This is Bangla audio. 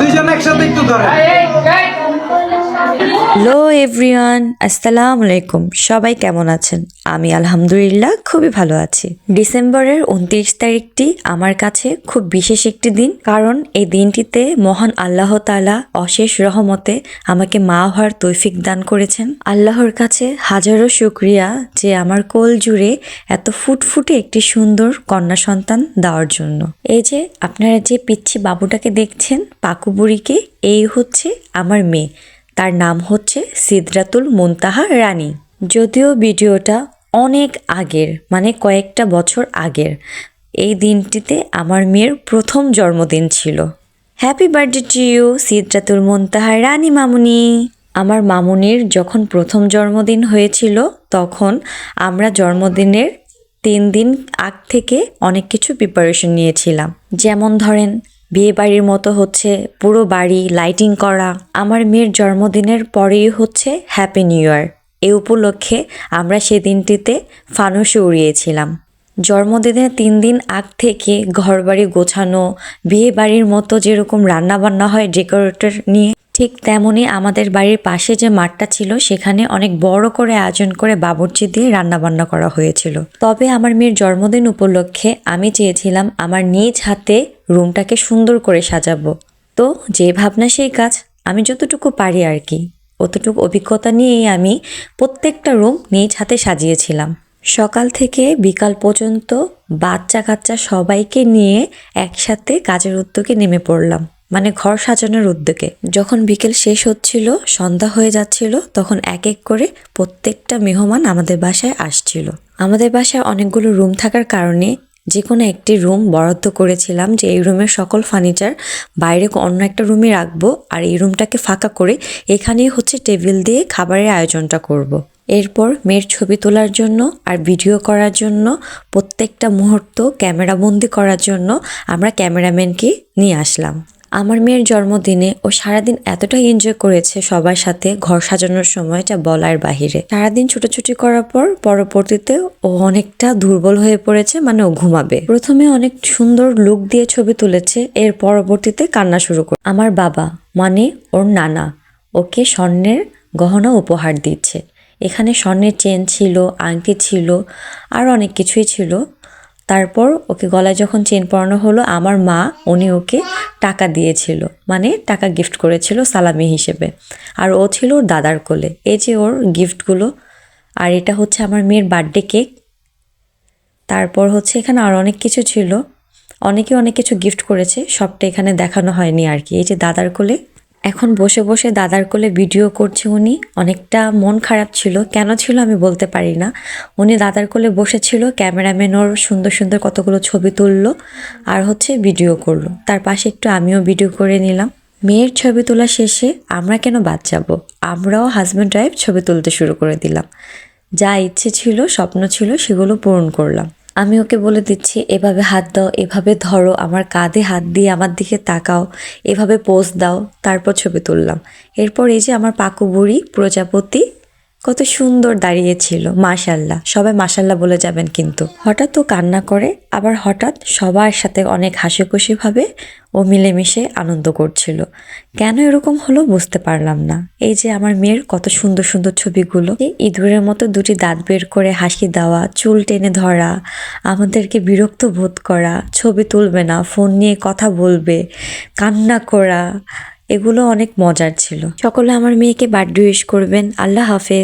দুইজন একসাথে একটু ধরে। এভরিওয়ান আসসালামু আলাইকুম সবাই কেমন আছেন? আমি আলহামদুলিল্লাহ খুবই ভালো আছি। ডিসেম্বরের উনত্রিশ তারিখটি আমার কাছে খুব বিশেষ একটি দিন, কারণ এই দিনটিতে মহান আল্লাহ তালা অশেষ রহমতে আমাকে মা হওয়ার তৈফিক দান করেছেন। আল্লাহর কাছে হাজারো শুক্রিয়া যে আমার কোল জুড়ে এত ফুটফুটে একটি সুন্দর কন্যা সন্তান দেওয়ার জন্য। এই যে আপনারা যে পিচ্ছি বাবুটাকে দেখছেন পাকু বুড়িকে এই হচ্ছে আমার মেয়ে। তার নাম হচ্ছে সিদরাতুল মুনতাহা রানী। যদিও ভিডিওটা অনেক আগের মানে কয়েকটা বছর আগের, এই দিনটিতে আমার মেয়ের প্রথম জন্মদিন ছিল। Happy birthday to you Sidratul Muntaha Rani মামুনি। আমার মামুনির যখন প্রথম জন্মদিন হয়েছিল, তখন আমরা জন্মদিনের তিন দিন আগ থেকে অনেক কিছু প্রিপারেশন নিয়েছিলাম। যেমন ধরেন বিয়ে বাড়ির মতো হচ্ছে, পুরো বাড়ি লাইটিং করা। আমার মেয়ের জন্মদিনের পরেই হচ্ছে হ্যাপি নিউ ইয়ার এ উপলক্ষে আমরা সেদিনটিতে ফানুসে উড়িয়েছিলাম। জন্মদিনের তিন দিন আগ থেকে ঘরবাড়ি গোছানো বিয়ে বাড়ির মতো যেরকম রান্নাবান্না হয় ডেকোরেটর নিয়ে, ঠিক তেমনই আমাদের বাড়ির পাশে যে মাঠটা ছিল, সেখানে অনেক বড় করে আয়োজন করে বাবুর্চি দিয়ে রান্নাবান্না করা হয়েছিল। তবে আমার মেয়ের জন্মদিন উপলক্ষে আমি চেয়েছিলাম আমার নিজ হাতে রুমটাকে সুন্দর করে সাজাবো। তো, যে ভাবনা সেই কাজ, আমি যতটুকু পারি আর কি। অতটুকু অভিজ্ঞতা নিয়েই আমি প্রত্যেকটা রুম নিজ হাতে সাজিয়েছিলাম। সকাল থেকে বিকাল পর্যন্ত বাচ্চা কাচ্চা সবাইকে নিয়ে একসাথে কাজের উদ্যোগে নেমে পড়লাম। মানে ঘর সাজানোর উদ্যোগে। যখন বিকেল শেষ হচ্ছিল, সন্ধ্যা হয়ে যাচ্ছিল, তখন এক এক করে প্রত্যেকটা মেহমান আমাদের বাসায় আসছিল। আমাদের বাসায় অনেকগুলো রুম থাকার কারণে যে কোনো একটি রুম বরাদ্দ করেছিলাম যে এই রুমের সকল ফার্নিচার বাইরে অন্য একটা রুমে রাখব আর এই রুমটাকে ফাঁকা করে এখানেই হচ্ছে টেবিল দিয়ে খাবারের আয়োজনটা করব। এরপর মেয়ের ছবি তোলার জন্য আর ভিডিও করার জন্য, প্রত্যেকটা মুহূর্ত ক্যামেরাবন্দি করার জন্য আমরা ক্যামেরাম্যানকে নিয়ে আসলাম আমার মেয়ের জন্মদিনে ও সারাদিন এতটাই এনজয় করেছে সবার সাথে ঘর সাজানোর সময়টা বলার বাহিরে। সারাদিন ছুটোছুটি করার পর পরবর্তীতে ও অনেকটা দুর্বল হয়ে পড়েছে মানে ও ঘুমাবে। প্রথমে অনেক সুন্দর লুক দিয়ে ছবি তুলেছে, এর পরবর্তীতে কান্না শুরু করে আমার বাবা মানে ওর নানা, ওকে স্বর্ণের গহনা উপহার দিচ্ছে। এখানে স্বর্ণের চেন ছিল, আংটি ছিল, আর অনেক কিছুই ছিল। তারপর ওকে গলায় যখন চেন পরানো হলো, আমার মা, উনি ওকে টাকা দিয়েছিল মানে টাকা গিফট করেছিল সালামি হিসেবে। আর ও ছিল ওর দাদার কোলে। এই যে ওর গিফটগুলো আর এটা হচ্ছে আমার মেয়ের বার্থডে কেক তারপর হচ্ছে এখানে আর অনেক কিছু ছিল। অনেকে অনেক কিছু গিফট করেছে, সবটা এখানে দেখানো হয়নি আর কি। এই যে দাদার কোলে এখন বসে বসে দাদার কোলে ভিডিও করছে উনি। অনেকটা মন খারাপ ছিল। কেন ছিল আমি বলতে পারি না। উনি দাদার কোলে বসেছিল, ক্যামেরাম্যান ওর সুন্দর সুন্দর কতগুলো ছবি তুললো আর হচ্ছে ভিডিও করল। তার পাশে একটু আমিও ভিডিও করে নিলাম। মেয়ের ছবি তোলা শেষে আমরা কেন বাদ যাব? আমরাও হাজব্যান্ড ওয়াইফ ছবি তুলতে শুরু করে দিলাম। যা ইচ্ছে ছিল, স্বপ্ন ছিল, সেগুলো পূরণ করলাম। আমি ওকে বলে দিচ্ছি, এভাবে হাত দাও, এভাবে ধরো, আমার কাঁধে হাত দিয়ে আমার দিকে তাকাও, এভাবে পোজ দাও। তারপর ছবি তুললাম। এরপর এই যে আমার পাকু বুড়ি, প্রজাপতি কত সুন্দর দাঁড়িয়েছিল, মাশাল্লাহ। সবাই মাশাল্লাহ বলে যাবেন কিন্তু। হঠাৎ ও কান্না করে, আবার হঠাৎ সবার সাথে অনেক হাসি খুশিভাবে ও মিলেমিশে আনন্দ করছিল। কেন এরকম হলো বুঝতে পারলাম না। এই যে আমার মেয়ের কত সুন্দর সুন্দর ছবিগুলো ইঁদুরের মতো দুটি দাঁত বের করে হাসি দেওয়া, চুল টেনে ধরা, আমাদেরকে বিরক্ত বোধ করা, ছবি তুলবে না, ফোন নিয়ে কথা বলবে, কান্না করা, এগুলো অনেক মজার ছিল। সকলে আমার মেয়েকে বার্থডে উইশ করবেন। আল্লাহ হাফেজ।